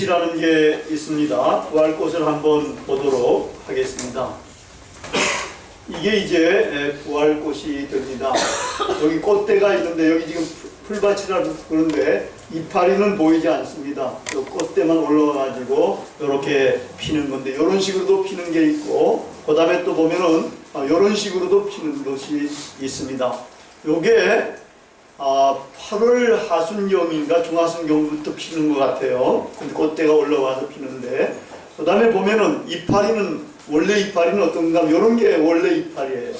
부활꽃이라는 게 있습니다. 부활꽃을 한번 보도록 하겠습니다. 이게 이제 에, 부활꽃이 됩니다. 여기 꽃대가 있는데 여기 지금 풀- 풀밭이라서 그런데 이파리는 보이지 않습니다. 이 꽃대만 올라와가지고 이렇게 피는 건데 이런 식으로도 피는 게 있고 그 다음에 또 보면은 이런 식으로도 피는 것이 있습니다. 요게 아, 8월 하순경인가 중하순경부터 피는 것 같아요. 근데 꽃대가 올라와서 피는데 그 다음에 보면은 이파리는 원래 이파리는 어떤가 이런 게 원래 이파리예요.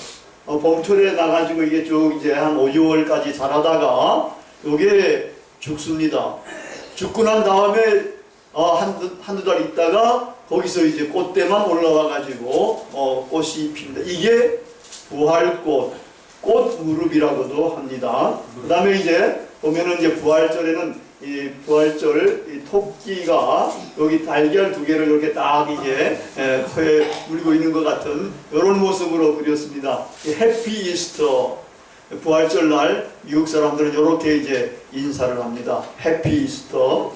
어, 봄철에 나가지고 이게 쭉 이제 한 5, 6월까지 자라다가 요게 죽습니다. 죽고 난 다음에 어, 한두, 한두 달 있다가 거기서 이제 꽃대만 올라와가지고 어, 꽃이 핍니다. 이게 부활꽃, 꽃 무릎이라고도 합니다. 그 다음에 이제 보면은 이제 부활절에는 이 부활절 이 토끼가 여기 달걀 두 개를 이렇게 딱 이제 에, 코에 물고 있는 것 같은 이런 모습으로 그렸습니다. 이 해피 이스터 부활절 날 미국 사람들은 이렇게 이제 인사를 합니다. 해피 이스터.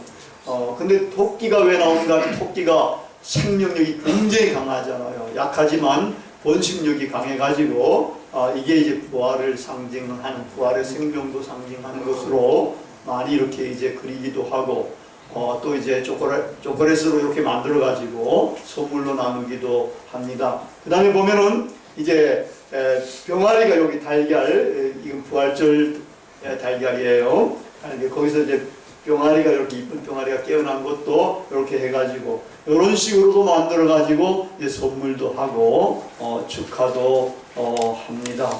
어 근데 토끼가 왜 나오는가? 토끼가 생명력이 굉장히 강하잖아요. 약하지만 번식력이 강해가지고 아, 이게 이제 부활을 상징하는 부활의 생명도 상징하는 것으로 많이 이렇게 이제 그리기도 하고 어, 또 이제 초콜릿, 초콜릿으로 이렇게 만들어 가지고 선물로 나누기도 합니다. 그 다음에 보면은 이제 에, 병아리가 여기 달걀, 에, 이건 부활절 에, 달걀이에요. 달걀, 거기서 이제 병아리가 이렇게 이쁜 병아리가 깨어난 것도 이렇게 해가지고 이런 식으로도 만들어 가지고 선물도 하고 어, 축하도 어, 합니다.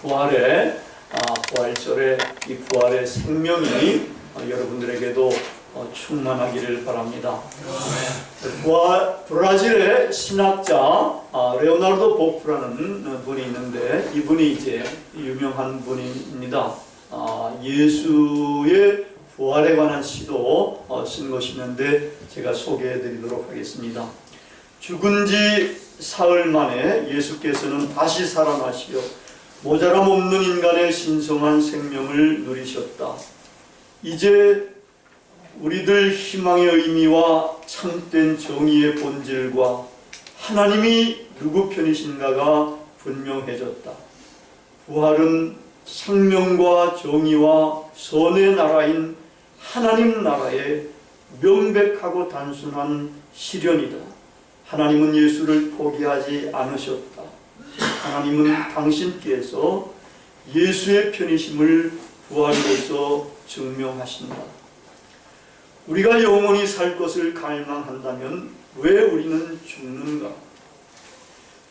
부활의 아, 부활절의 이 부활의 생명이 어, 여러분들에게도 어, 충만하기를 바랍니다. 부활, 브라질의 신학자 아, 레오나르도 보프라는 어, 분이 있는데 이분이 이제 유명한 분입니다. 아, 예수의 부활에 관한 시도 어, 쓴 것이 있는데 제가 소개해 드리도록 하겠습니다. 죽은 지 사흘 만에 예수께서는 다시 살아나시어 모자람 없는 인간의 신성한 생명을 누리셨다. 이제 우리들 희망의 의미와 참된 정의의 본질과 하나님이 누구 편이신가가 분명해졌다. 부활은 생명과 정의와 선의 나라인 하나님 나라의 명백하고 단순한 실현이다. 하나님은 예수를 포기하지 않으셨다. 하나님은 당신께서 예수의 편이심을 부활로서 증명하신다. 우리가 영원히 살 것을 갈망한다면 왜 우리는 죽는가?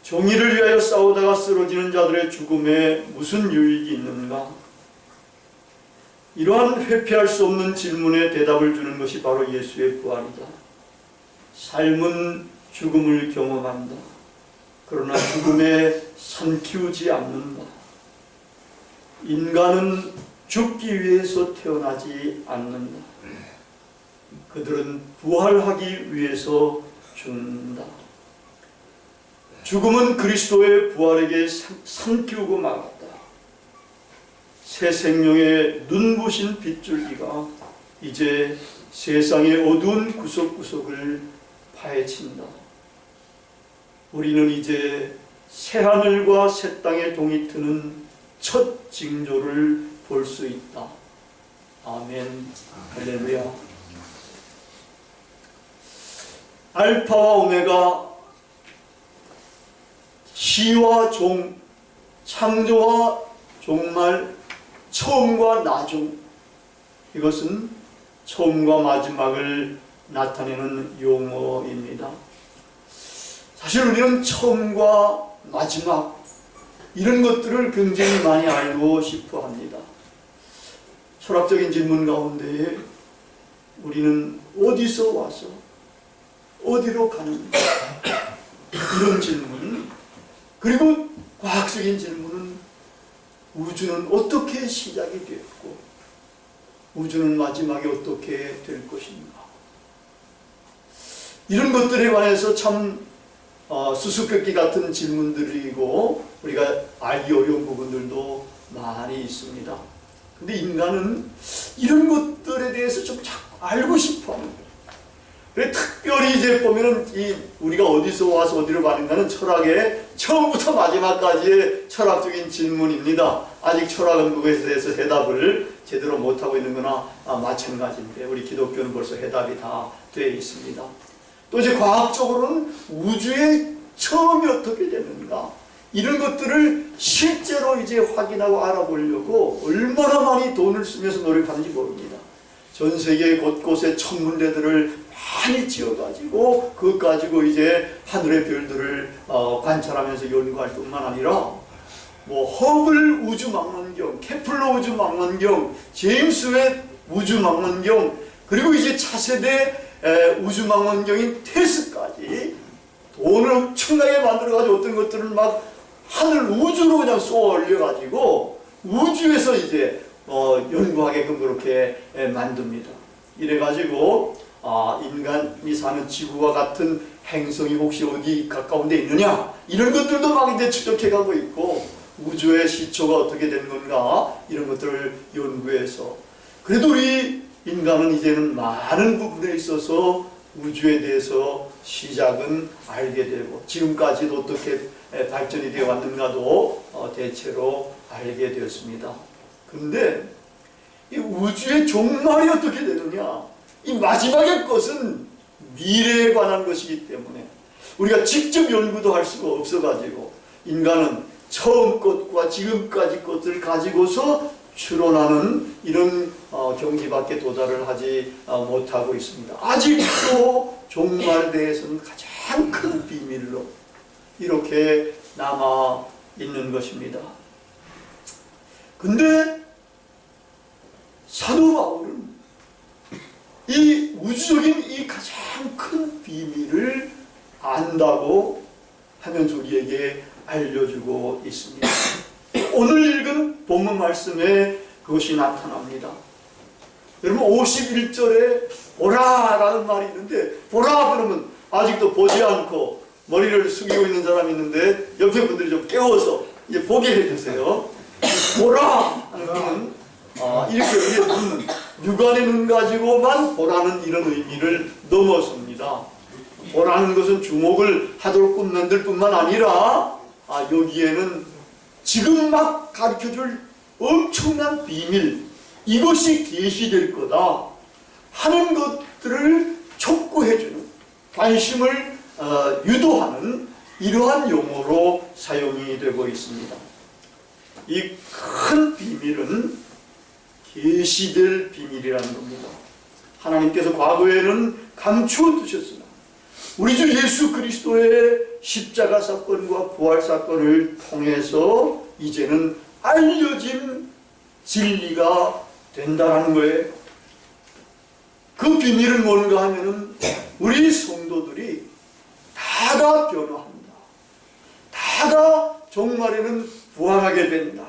정의를 위하여 싸우다가 쓰러지는 자들의 죽음에 무슨 유익이 있는가? 이러한 회피할 수 없는 질문에 대답을 주는 것이 바로 예수의 부활이다. 삶은 죽음을 경험한다. 그러나 죽음에 삼키우지 않는다. 인간은 죽기 위해서 태어나지 않는다. 그들은 부활하기 위해서 죽는다. 죽음은 그리스도의 부활에게 삼- 삼키우고 말았다. 새 생명의 눈부신 빗줄기가 이제 세상의 어두운 구석구석을 파헤친다. 우리는 이제 새 하늘과 새 땅에 동이 트는 첫 징조를 볼 수 있다. 아멘. 할렐루야. 알파와 오메가 시와 종 창조와 종말 처음과 나중 이것은 처음과 마지막을 나타내는 용어입니다. 사실 우리는 처음과 마지막 이런 것들을 굉장히 많이 알고 싶어 합니다. 철학적인 질문 가운데 우리는 어디서 와서 어디로 가는가 이런 질문 그리고 과학적인 질문은 우주는 어떻게 시작이 됐고 우주는 마지막에 어떻게 될 것인가 이런 것들에 관해서 참 어, 수수께끼 같은 질문들이고 우리가 알기 어려운 부분들도 많이 있습니다. 근데 인간은 이런 것들에 대해서 좀 자꾸 알고 싶어 합니다. 특별히 이제 보면은 이 우리가 어디서 와서 어디로 가는가는 철학의 처음부터 마지막까지의 철학적인 질문입니다. 아직 철학은 그것에 대해서 해답을 제대로 못하고 있는 거나 아, 마찬가지인데 우리 기독교는 벌써 해답이 다 되어 있습니다. 또 이제 과학적으로는 우주의 처음이 어떻게 됐는가 이런 것들을 실제로 이제 확인하고 알아보려고 얼마나 많이 돈을 쓰면서 노력하는지 모릅니다. 전 세계 곳곳에 천문대들을 많이 지어가지고 그것 가지고 이제 하늘의 별들을 어, 관찰하면서 연구할 뿐만 아니라 뭐 허블 우주망원경, 케플러 우주망원경, 제임스 웹 우주망원경 그리고 이제 차세대 에, 우주망원경인 테스까지 돈을 엄청나게 만들어가지고 어떤 것들을 막 하늘 우주로 그냥 쏘아 올려가지고 우주에서 이제 어, 연구하게끔 그렇게 에, 만듭니다. 이래가지고 아, 인간이 사는 지구와 같은 행성이 혹시 어디 가까운 데 있느냐? 이런 것들도 막 이제 추적해가고 있고 우주의 시초가 어떻게 된 건가? 이런 것들을 연구해서. 그래도 우리 인간은 이제는 많은 부분에 있어서 우주에 대해서 시작은 알게 되고 지금까지도 어떻게 에, 발전이 되어 왔는가도 어, 대체로 알게 되었습니다. 근데 이 우주의 종말이 어떻게 되느냐? 이 마지막의 것은 미래에 관한 것이기 때문에 우리가 직접 연구도 할 수가 없어가지고 인간은 처음 것과 지금까지 것을 가지고서 추론하는 이런 어, 경지밖에 도달을 하지 어, 못하고 있습니다. 아직도 종말에 대해서는 가장 큰 비밀로 이렇게 남아 있는 것입니다. 근데 사도 바울은 이 우주적인 이 가장 큰 비밀을 안다고 하면서 우리에게 알려주고 있습니다. 오늘 읽은 본문 말씀에 그것이 나타납니다. 여러분 51절에 보라라는 말이 있는데 보라 그러면 아직도 보지 않고 머리를 숙이고 있는 사람이 있는데 옆에 분들이 좀 깨워서 이제 보게 해주세요. 보라 하는 것은 아, 이렇게 우리의 눈, 육안의 눈 가지고만 보라는 이런 의미를 넘어섭니다. 보라는 것은 주목을 하도록 만들 뿐만 아니라 아, 여기에는 지금 막 가르쳐줄 엄청난 비밀 이것이 계시될 거다 하는 것들을 촉구해주는 관심을 어, 유도하는 이러한 용어로 사용이 되고 있습니다. 이 큰 비밀은 계시될 비밀이라는 겁니다. 하나님께서 과거에는 감추어 두셨으나 우리 주 예수 그리스도의 십자가 사건과 부활 사건을 통해서 이제는 알려진 진리가 된다라는 거예요. 그 비밀은 뭔가 하면은 우리 성도들이 다가 변화한다. 다가 종말에는 부활하게 된다.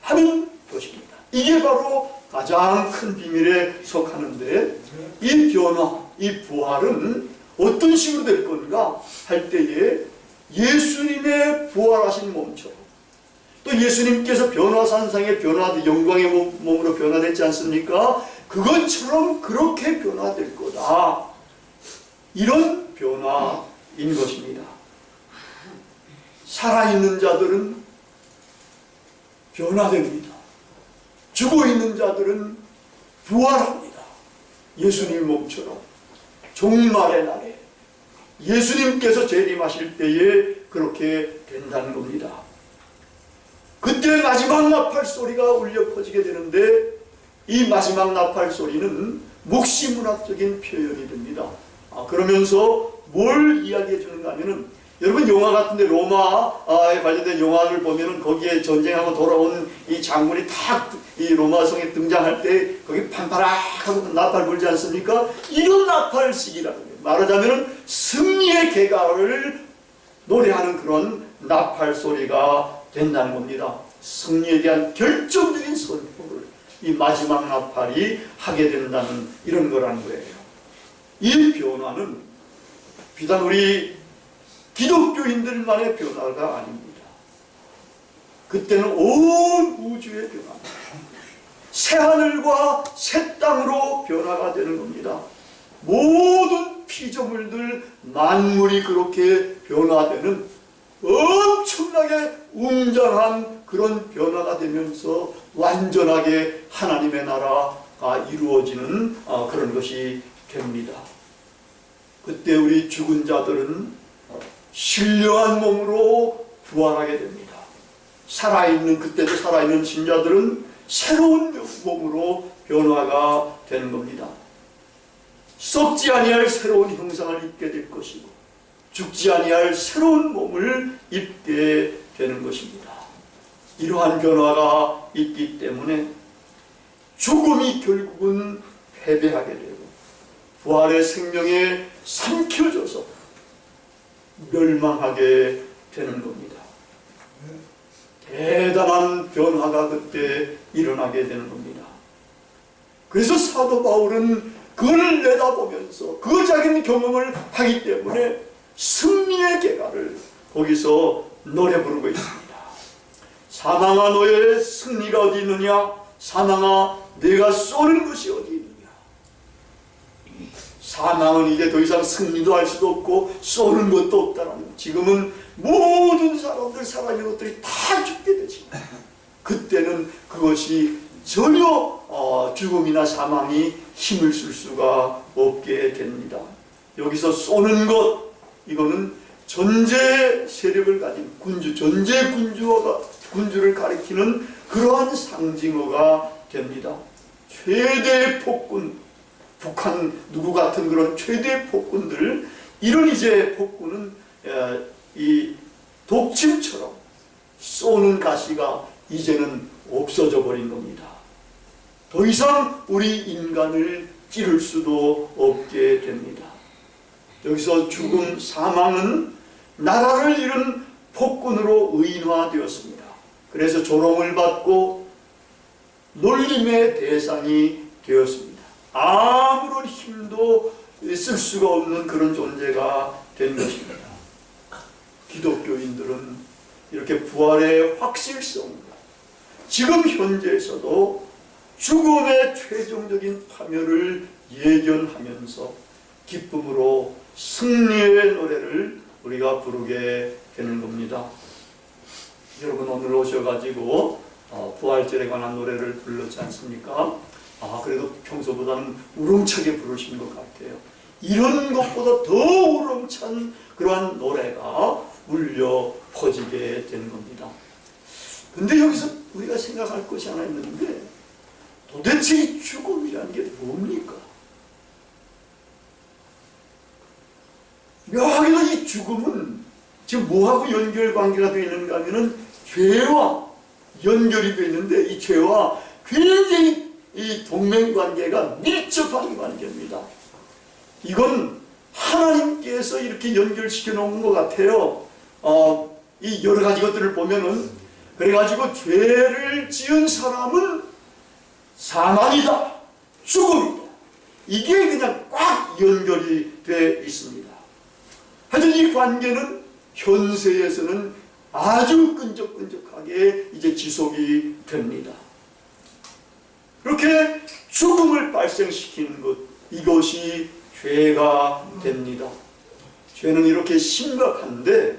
하는 것입니다. 이게 바로 가장 큰 비밀에 속하는데 이 변화, 이 부활은 어떤 식으로 될 건가 할 때에 예수님의 부활하신 몸처럼 또 예수님께서 변화산상에 변화 영광의 몸- 몸으로 변화됐지 않습니까? 그것처럼 그렇게 변화될 거다. 이런 변화인 것입니다. 살아있는 자들은 변화됩니다. 죽어 있는 자들은 부활합니다. 예수님 몸처럼 종말의 날에 예수님께서 재림하실 때에 그렇게 된다는 겁니다. 그때 마지막 나팔 소리가 울려 퍼지게 되는데 이 마지막 나팔 소리는 묵시문학적인 표현이 됩니다. 아, 그러면서 뭘 이야기해 주는가 하면은 여러분 영화 같은데 로마에 관련된 영화를 보면은 거기에 전쟁하고 돌아온 이 장군이 탁이 로마 성에 등장할 때 거기 판파락하고 나팔 불지 않습니까? 이런 나팔식이라는 거예요. 말하자면은 승리의 개가를 노래하는 그런 나팔 소리가 된다는 겁니다. 승리에 대한 결정적인 선포를 이 마지막 나팔이 하게 된다는 이런 거라는 거예요. 이 변화는 비단 우리 기독교인들만의 변화가 아닙니다. 그때는 온 우주의 변화, 새 하늘과 새 땅으로 변화가 되는 겁니다. 모든 피조물들 만물이 그렇게 변화되는 엄청나게 웅장한 그런 변화가 되면서 완전하게 하나님의 나라가 이루어지는 아, 그런 것이 됩니다. 그때 우리 죽은 자들은 신령한 몸으로 부활하게 됩니다. 살아있는 그때도 살아있는 신자들은 새로운 몸으로 변화가 되는 겁니다. 썩지 아니할 새로운 형상을 입게 될 것이고 죽지 아니할 새로운 몸을 입게 되는 것입니다. 이러한 변화가 있기 때문에 죽음이 결국은 패배하게 되고 부활의 생명에 삼켜져서 멸망하게 되는 겁니다. 대단한 변화가 그때 일어나게 되는 겁니다. 그래서 사도 바울은 그걸 내다보면서 그 자기는 경험을 하기 때문에 승리의 계가를 거기서 노래 부르고 있습니다. 사망아 너의 승리가 어디 있느냐? 사망아 내가 쏘는 것이 어디? 사망은 이제 더 이상 승리도 할 수도 없고 쏘는 것도 없다는 거. 지금은 모든 사람들 살아있는 것들이 다 죽게 되지만 그때는 그것이 전혀 어, 죽음이나 사망이 힘을 쓸 수가 없게 됩니다. 여기서 쏘는 것 이거는 전제 세력을 가진 군주, 전제 군주가 군주를 가리키는 그러한 상징어가 됩니다. 최대의 폭군, 북한 누구 같은 그런 최대 폭군들 이런 이제 폭군은 에, 이 독침처럼 쏘는 가시가 이제는 없어져 버린 겁니다. 더 이상 우리 인간을 찌를 수도 없게 됩니다. 여기서 죽음, 사망은 나라를 잃은 폭군으로 의인화되었습니다. 그래서 조롱을 받고 놀림의 대상이 되었습니다. 아무런 힘도 쓸 수가 없는 그런 존재가 된 것입니다. 기독교인들은 이렇게 부활의 확실성과 지금 현재에서도 죽음의 최종적인 파멸을 예견하면서 기쁨으로 승리의 노래를 우리가 부르게 되는 겁니다. 여러분 오늘 오셔가지고 어, 부활절에 관한 노래를 불렀지 않습니까? 아 그래도 평소보다는 우렁차게 부르신 것 같아요. 이런 것보다 더 우렁찬 그러한 노래가 울려 퍼지게 되는 겁니다. 근데 여기서 우리가 생각할 것이 하나 있는데 도대체 이 죽음이라는 게 뭡니까? 묘하게도 이 죽음은 지금 뭐하고 연결관계가 되어 있는가 하면은 죄와 연결이 되어 있는데 이 죄와 굉장히 이 동맹관계가 밀접한 관계입니다. 이건 하나님께서 이렇게 연결시켜 놓은 것 같아요. 어, 이 여러 가지 것들을 보면은 그래가지고 죄를 지은 사람은 사망이다, 죽음이다. 이게 그냥 꽉 연결이 돼 있습니다. 하여튼 이 관계는 현세에서는 아주 끈적끈적하게 이제 지속이 됩니다. 그렇게 죽음을 발생시키는 것, 이것이 죄가 됩니다. 죄는 이렇게 심각한데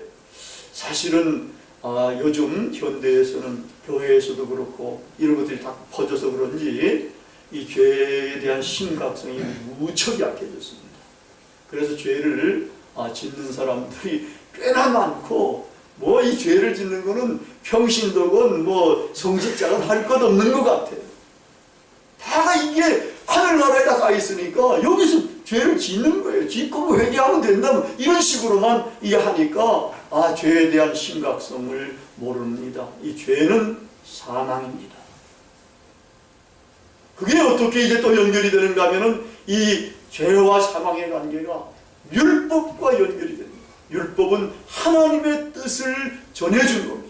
사실은 아, 요즘 현대에서는 교회에서도 그렇고 이런 것들이 다 퍼져서 그런지 이 죄에 대한 심각성이 무척 약해졌습니다. 그래서 죄를 아, 짓는 사람들이 꽤나 많고 뭐 이 죄를 짓는 거는 평신도건 뭐 성직자건 할 것 없는 것 같아요. 다 이게 하늘나라에 다 있으니까 여기서 죄를 짓는 거예요. 짓고 뭐 회개하면 된다면 이런 식으로만 이게 하니까 아 죄에 대한 심각성을 모릅니다. 이 죄는 사망입니다. 그게 어떻게 이제 또 연결이 되는가 하면은 이 죄와 사망의 관계가 율법과 연결이 됩니다. 율법은 하나님의 뜻을 전해준 겁니다.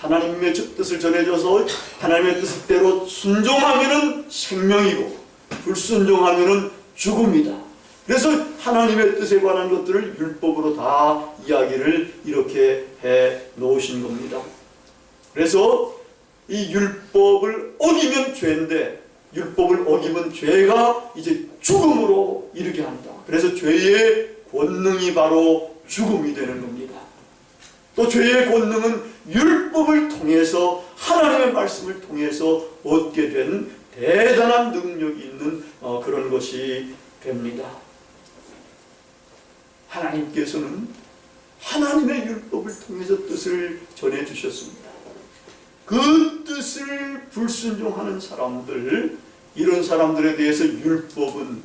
하나님의 뜻을 전해줘서 하나님의 뜻대로 순종하면은 생명이고 불순종하면은 죽음이다. 그래서 하나님의 뜻에 관한 것들을 율법으로 다 이야기를 이렇게 해 놓으신 겁니다. 그래서 이 율법을 어기면 죄인데 율법을 어기면 죄가 이제 죽음으로 이르게 한다. 그래서 죄의 권능이 바로 죽음이 되는 겁니다. 또 죄의 권능은 율법을 통해서 하나님의 말씀을 통해서 얻게 된 대단한 능력이 있는 어, 그런 것이 됩니다. 하나님께서는 하나님의 율법을 통해서 뜻을 전해 주셨습니다. 그 뜻을 불순종하는 사람들, 이런 사람들에 대해서 율법은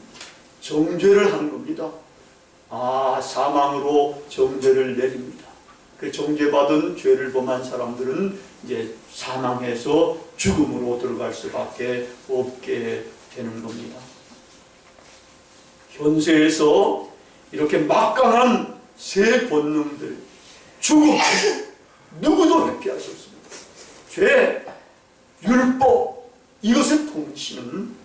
정죄를 하는 겁니다. 아, 사망으로 정죄를 내립니다. 그 정죄받은 죄를 범한 사람들은 이제 사망해서 죽음으로 들어갈 수밖에 없게 되는 겁니다. 현세에서 이렇게 막강한 새 본능들, 죽음, 누구도 회피할 수 없습니다. 죄, 율법, 이것의 통치는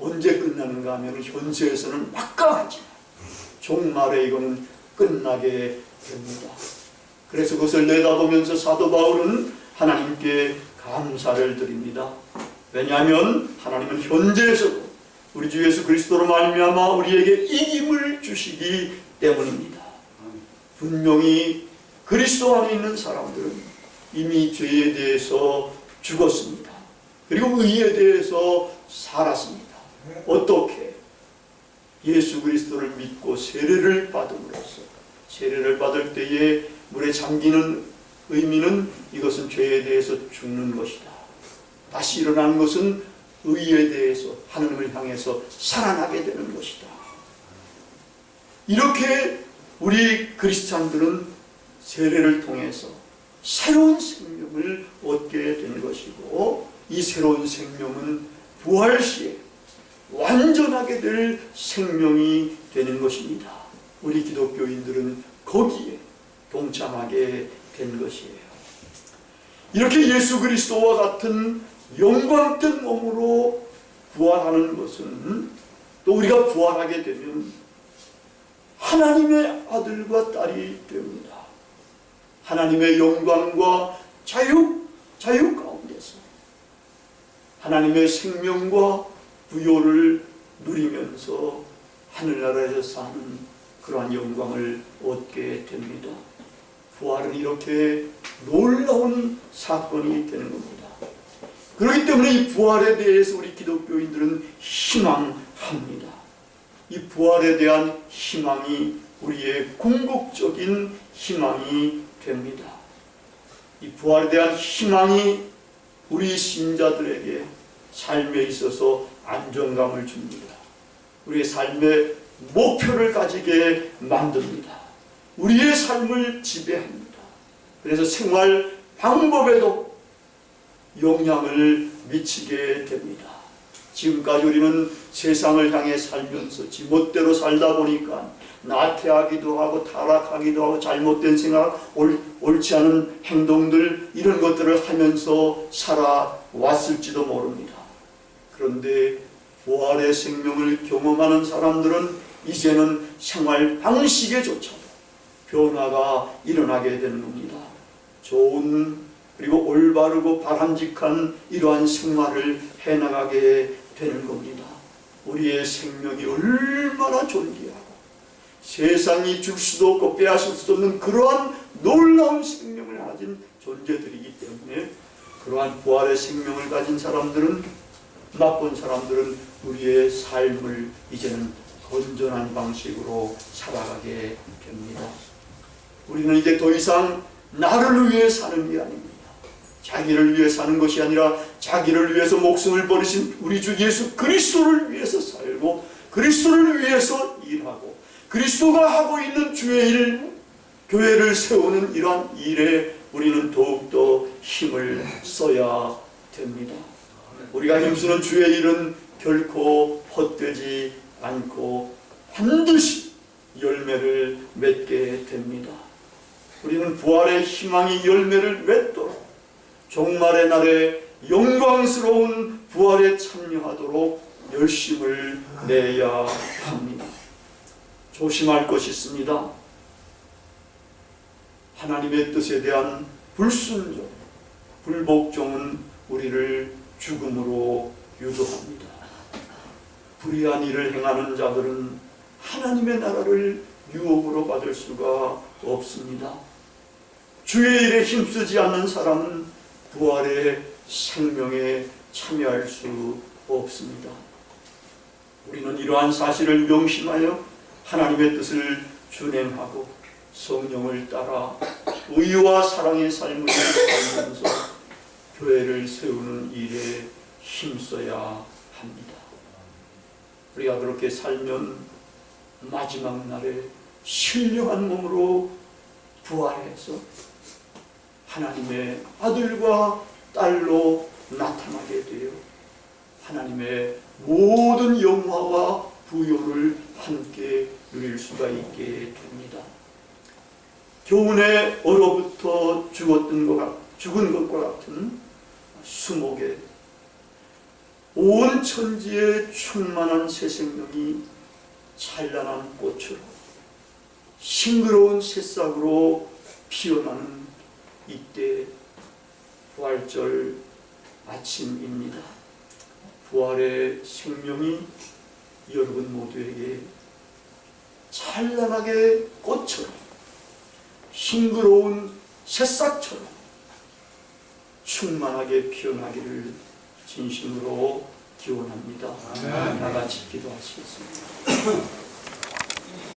언제 끝나는가 하면 현세에서는 막강하지만 종말에 이거는 끝나게 됩니다. 그래서 그것을 내다보면서 사도 바울은 하나님께 감사를 드립니다. 왜냐하면 하나님은 현재에서도 우리 주 예수 그리스도로 말미암아 우리에게 이김을 주시기 때문입니다. 분명히 그리스도 안에 있는 사람들은 이미 죄에 대해서 죽었습니다. 그리고 의에 대해서 살았습니다. 어떻게? 예수 그리스도를 믿고 세례를 받음으로써 세례를 받을 때에 물에 잠기는 의미는 이것은 죄에 대해서 죽는 것이다. 다시 일어나는 것은 의에 대해서 하나님을 향해서 살아나게 되는 것이다. 이렇게 우리 크리스찬들은 세례를 통해서 새로운 생명을 얻게 된 것이고 이 새로운 생명은 부활 시에 완전하게 될 생명이 되는 것입니다. 우리 기독교인들은 거기에 동참하게 된 것이에요. 이렇게 예수 그리스도와 같은 영광된 몸으로 부활하는 것은 또 우리가 부활하게 되면 하나님의 아들과 딸이 됩니다. 하나님의 영광과 자유, 자유 가운데서 하나님의 생명과 부요를 누리면서 하늘나라에서 사는 그러한 영광을 얻게 됩니다. 부활은 이렇게 놀라운 사건이 되는 겁니다. 그렇기 때문에 이 부활에 대해서 우리 기독교인들은 희망합니다. 이 부활에 대한 희망이 우리의 궁극적인 희망이 됩니다. 이 부활에 대한 희망이 우리 신자들에게 삶에 있어서 안정감을 줍니다. 우리의 삶의 목표를 가지게 만듭니다. 우리의 삶을 지배합니다. 그래서 생활 방법에도 영향을 미치게 됩니다. 지금까지 우리는 세상을 향해 살면서 지멋대로 살다 보니까 나태하기도 하고 타락하기도 하고 잘못된 생각, 옳, 옳지 않은 행동들 이런 것들을 하면서 살아왔을지도 모릅니다. 그런데 부활의 생명을 경험하는 사람들은 이제는 생활 방식에조차도 변화가 일어나게 되는 겁니다. 좋은 그리고 올바르고 바람직한 이러한 생활을 해나가게 되는 겁니다. 우리의 생명이 얼마나 존귀하고 세상이 줄 수도 없고 빼앗을 수도 없는 그러한 놀라운 생명을 가진 존재들이기 때문에 그러한 부활의 생명을 가진 사람들은 나쁜 사람들은 우리의 삶을 이제는 건전한 방식으로 살아가게 됩니다. 우리는 이제 더 이상 나를 위해 사는 게 아닙니다. 자기를 위해 사는 것이 아니라 자기를 위해서 목숨을 버리신 우리 주 예수 그리스도를 위해서 살고 그리스도를 위해서 일하고 그리스도가 하고 있는 주의 일, 교회를 세우는 이러한 일에 우리는 더욱더 힘을 써야 됩니다. 우리가 힘쓰는 주의 일은 결코 헛되지 않고 반드시 열매를 맺게 됩니다. 우리는 부활의 희망이 열매를 맺도록 종말의 날에 영광스러운 부활에 참여하도록 열심을 내야 합니다. 조심할 것이 있습니다. 하나님의 뜻에 대한 불순종, 불복종은 우리를 죽음으로 유도합니다. 불의한 일을 행하는 자들은 하나님의 나라를 유혹으로 받을 수가 없습니다. 주의 일에 힘쓰지 않는 사람은 부활의 생명에 참여할 수 없습니다. 우리는 이러한 사실을 명심하여 하나님의 뜻을 준행하고 성령을 따라 의와 사랑의 삶을 살면서 교회를 세우는 일에 힘써야 합니다. 우리가 그렇게 살면 마지막 날에 신령한 몸으로 부활해서 하나님의 아들과 딸로 나타나게 되어 하나님의 모든 영화와 부요를 함께 누릴 수가 있게 됩니다. 교훈에 얼어붙어 죽었던 것 같, 죽은 것과 같은 수목에 온 천지에 충만한 새 생명이 찬란한 꽃으로 싱그러운 새싹으로 피어나는 이때 부활절 아침입니다. 부활의 생명이 여러분 모두에게 찬란하게 꽃처럼 싱그러운 새싹처럼 충만하게 피어나기를 진심으로 기원합니다. 다 같이 기도하시겠습니다.